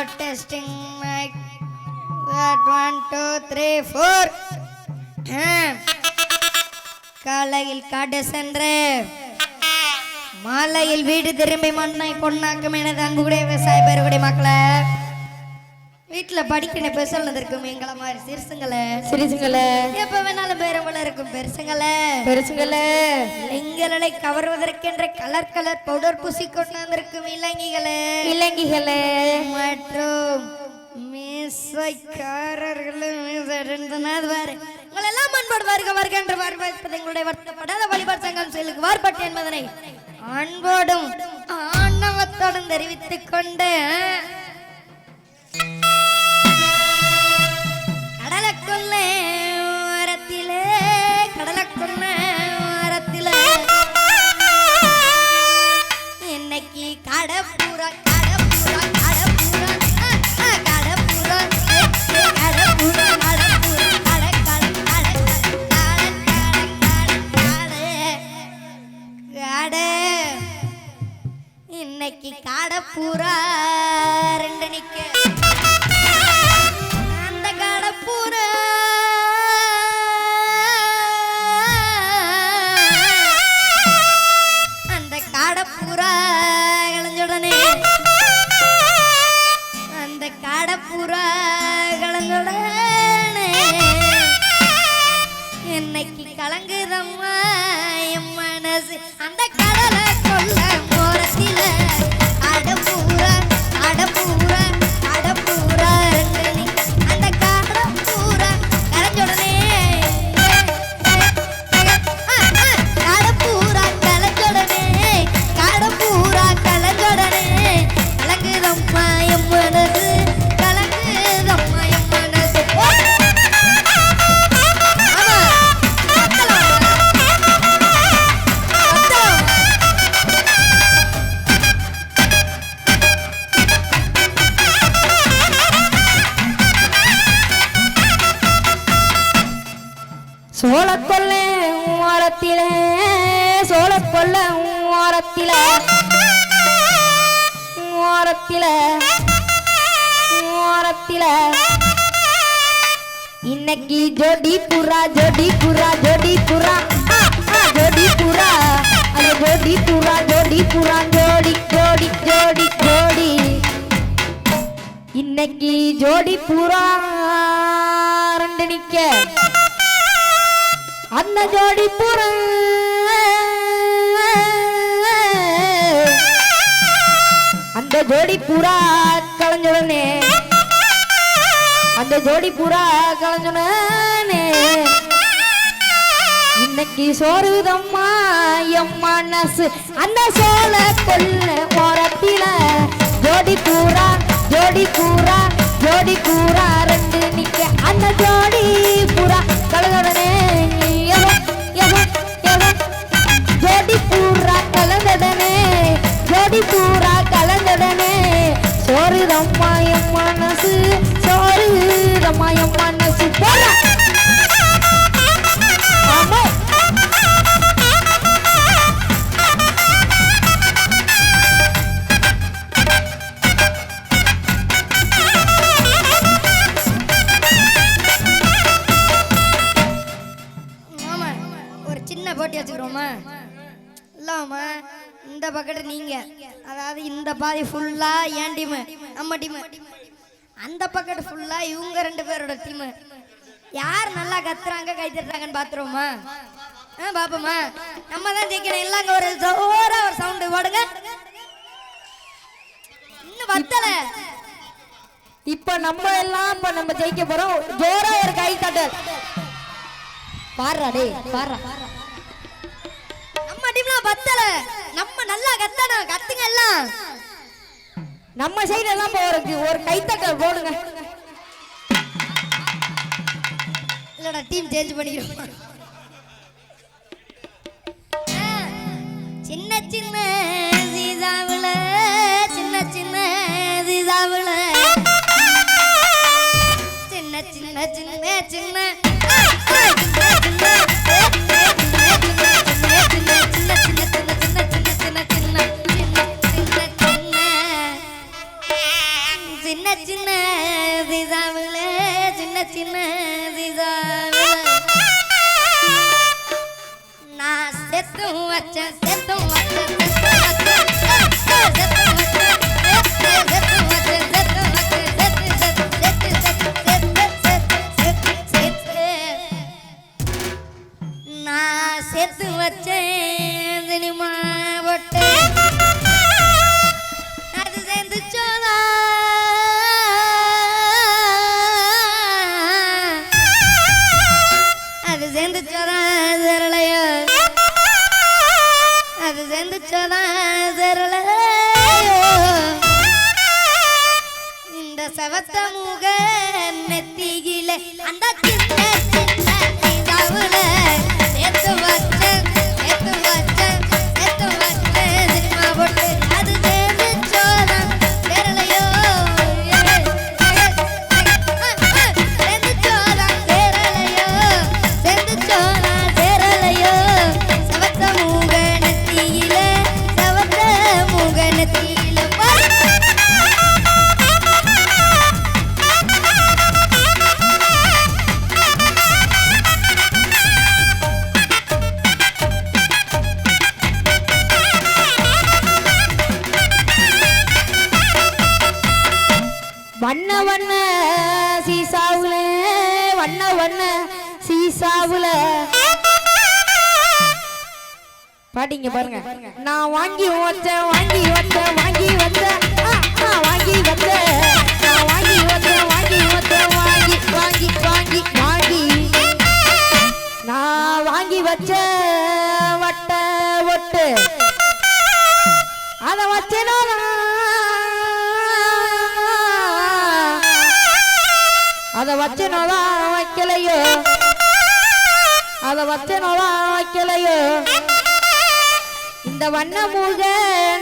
Testing testing mic. That one, two, three, காலையில் காடு சென்று மாலையில் வீடு திரும்பி மண்ணை பொன்னாக்கும் எனது அன்புடைய விவசாய பெருகுடி மக்களை. வீட்டுல படிக்கணும் பெருசல் இருக்கும் எங்களை மாதிரி சிறுசுங்களே. சிரிச்சுங்களே எப்ப வேணாலும் பேரவள இருக்கும் பெருசுங்களே. பெருசுங்களே. லிங்கங்களை கவர்வதற்கென்ற கலர் கலர் பவுடர் பூசி கொண்டு வந்திருக்கும் இலங்கைகளே இலங்கைகளே மற்றும் மீசைக்காரர்களும் மீசைடுந்தனர் வாரு. உங்களெல்லாம் அன்போடு வருக வருக என்று வரவேற்பது எங்களுடைய வருத்தப்படாத வழிபாடு சங்கம் செல்லுக்கு வார்பட்டு என்பதனை அன்போடும் ஆணவத்தோடும் தெரிவித்துக் கொண்டு இன்னைக்கு கடப்புறா ரெண்டு நிக்க. கொல்ல ஓரத்தில. ஓரத்தில. ஓரத்தில. இன்னைக்கு ஜோடி புறா ஜோடி புறா ஜோடி புறா. ஜோடி புறா அது ஜோடி புறா ஜோடி புறா ஜோடி ஜோடி ஜோடி ஜோடி. இன்னைக்கு ஜோடி புறா ரெண்டு நிக்க. அந்த ஜோடி புறா அந்த ஜோடி புறா கலைஞ்சுடனே அந்த ஜோடி புறா கலைஞ்சுடனே இன்னைக்கு சோறுதம்மா எம் மனசு. அந்த சோழ கொல்ல ஓரத்தில ஜோடி பூரா ஜோடி பூரா நம்ம டீமு அந்த பக்கெட் ஃபுல்லா இவங்க ரெண்டு பேரோட டீமு யார் நல்லா கத்துறாங்க கை தட்டுறாங்கன்னு பாத்துருவோமா? ஆ பாப்போமா? நம்ம தான் ஜெயிக்கணும். இல்லைங்க ஒரு ஜோரா ஒரு சவுண்டு போடுங்க. இன்னும் வத்தல. இப்ப நம்ம எல்லாம் இப்ப நம்ம ஜெயிக்க போறோம். ஜோரா ஒரு கை தட்டல் பாடுறா டேய் பாடுறா. நம்ம டீம்ல வத்தல. நம்ம நல்லா கத்தணும். கத்துங்க எல்லாம். நம்ம சைடு எல்லாம் போறதுக்கு ஒரு கைத்தட்டல் போடுங்க. இல்லடா டீம் சேஞ்ச் பண்ணிக்கிறோம். சின்ன சின்ன சீசாவுல சின்ன சின்ன சீசாவுல சின்ன சின்ன சின்ன சின்ன. இந்த வண்ண வண்ண சீசாவுல வண்ண வண்ண சீசாவுல. பாட்டிங்க பாருங்க. நான் வாங்கி வச்சேன் வாங்கி வச்சேன் வாங்கி வச்சேன். வாங்கி வச்சேன். நான் வாங்கி வச்சேன் வாங்கி வச்சேன் வாங்கி வாங்கி வாங்கி வாங்கி. நான் வாங்கி வச்ச வட்ட ஒட்டு. அதை வச்சேனா அத வச்சனோதான் வைக்கலையோ? அத வச்சனோதான் வைக்கலையோ? இந்த வண்ண மூக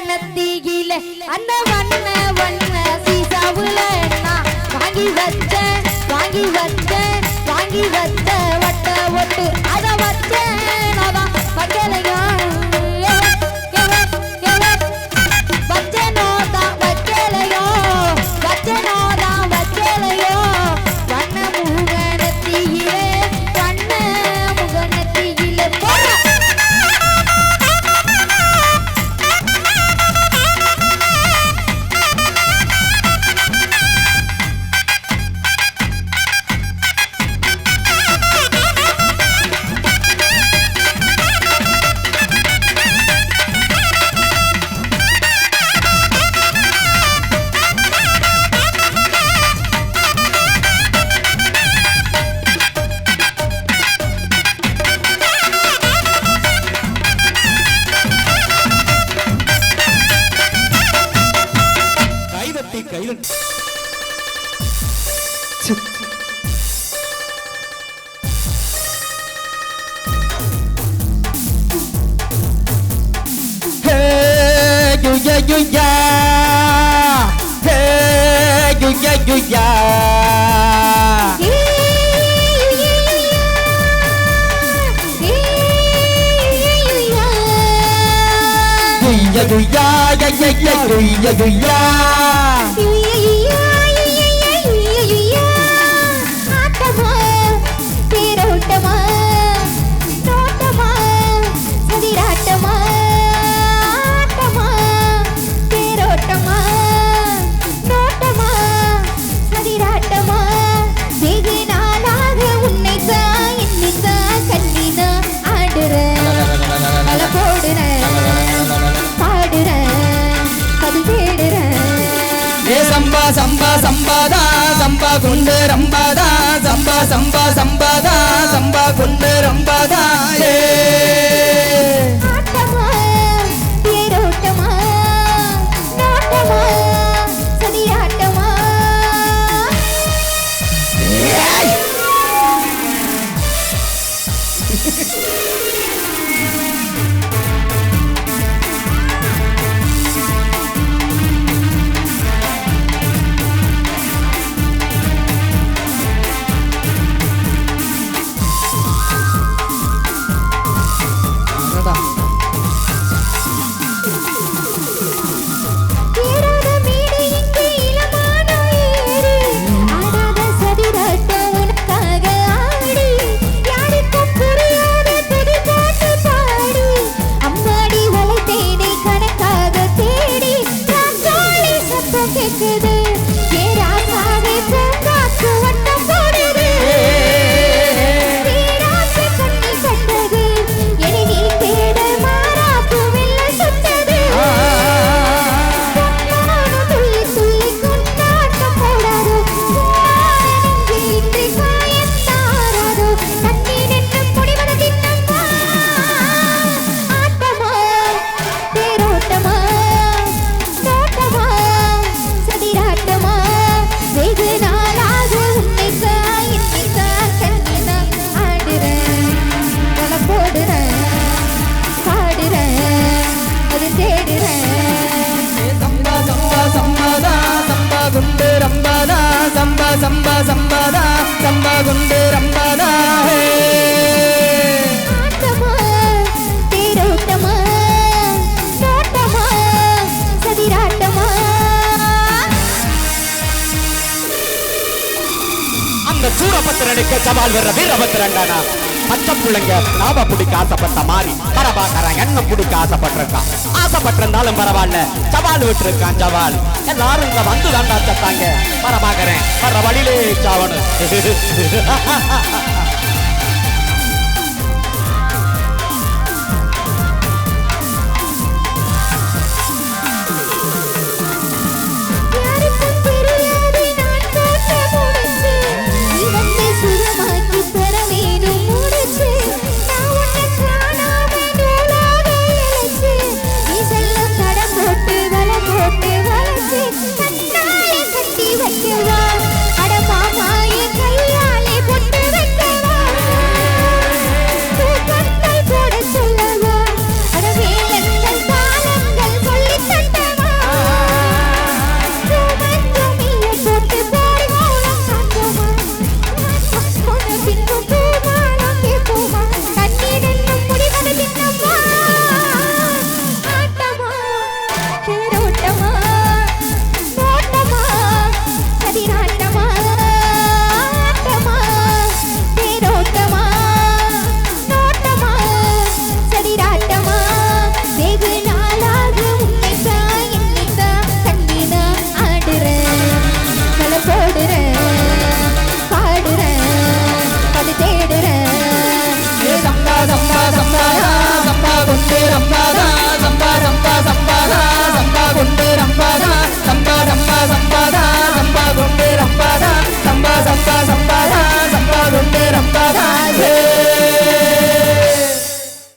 நத்திகில அந்த வண்ண வண்ண சீசாவுல நான் வாங்கி வச்சேன் வாங்கி வச்சேன் வாங்கி வச்ச வட்ட ছিলেন yeah, yeah, yeah. Hey, yeah, yeah, yeah. Yeah, yeah, yeah, yeah, yeah, yeah, yeah. ஏ சம்பாதா சம்பா கொண்டு ரம்பாதா சம்பா சம்பா சம்பாதா சம்பா கொண்டு ரம்பாதா ஏ. ஏ ராசாவே சந்தா சம்பாதா சம்பா குண்டு ரம்பாதா அந்த சூரபத்திரனுக்கு சவால் வர்ற வீரபத்திரன்டானா பச்சை பிள்ளைங்க நாம பிடிக்க ஆசைப்பட்ட மாதிரி பரபாக்கறன் எண்ணம் பிடிக்க ஆசைப்பட்டிருக்கான்? ஆசைப்பட்டிருந்தாலும் பரவாயில்ல. சவால் விட்டுருக்கான் சவால். எல்லாரும் இங்க வந்து தாண்டா சத்தாங்க பரபாக்கறேன் வர வழியிலே சாவணும்.